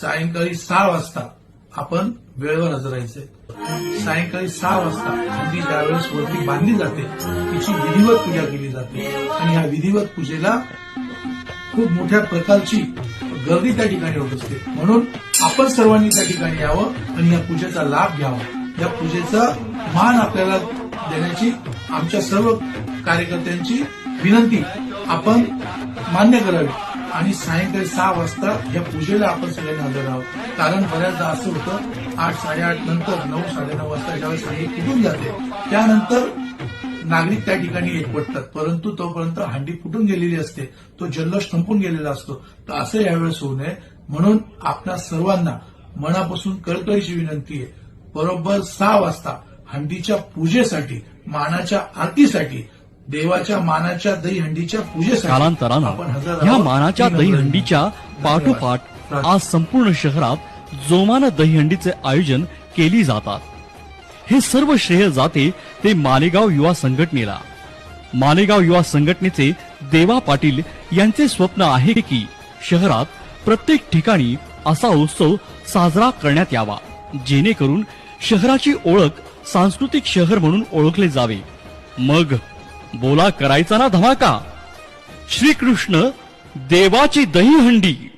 सायंकाळी सहा वाजता आपण वेळेवर हजर राहायचंय सायंकाळी सहा वाजता हंडी ज्यावेळेस वरती बांधली जाते तिची विधिवत पूजा केली जाते. आणि ह्या विधिवत पूजेला खूप मोठ्या प्रकारची गर्दी त्या ठिकाणी होत असते. म्हणून आपण सर्वांनी त्या ठिकाणी यावं आणि या पूजेचा लाभ घ्यावा. या पूजेचा मान आपल्याला देण्याची आमच्या सर्व कार्यकर्त्यांची विनंती आपण मान्य करावी. आणि सायंकाळी सहा वाजता या पूजेला आपण सगळ्यांनी हजर आहोत. कारण बऱ्याचदा असं होतं आठ साडेआठ नंतर नऊ साडेनऊ वाजता ज्यावेळेस हंडी फुटून जाते त्यानंतर नागरिक त्या ठिकाणी एकवटतात. परंतु तोपर्यंत हंडी फुटून गेलेली असते. तो जल्लोष संपून गेलेला असतो. तर असं यावेळेस होऊ नये. म्हणून आपल्या सर्वांना मनापासून कळकळीची विनंती आहे. बरोबर सहा वाजता हंडीच्या पूजेसाठी मानाच्या आरतीसाठी देवाच्या मानाच्या दहीहंडीच्या पूजेसाठी कालांतरानं. मानाच्या दहीहंडीच्या. पाठोपाठ. आज संपूर्ण शहरात जोमानं दहीहंडीचे आयोजन केली जातात हे सर्व श्रेय जाते ते मालेगाव युवा संघटनेला मालेगाव युवा संघटनेचे देवा पाटील यांचे स्वप्न आहे की शहरात प्रत्येक ठिकाणी असा उत्सव साजरा करण्यात यावा जेणेकरून शहराची ओळख सांस्कृतिक शहर म्हणून ओळखले जावे मग बोला करायचा ना धमाका? श्रीकृष्ण देवाची दहीहंडी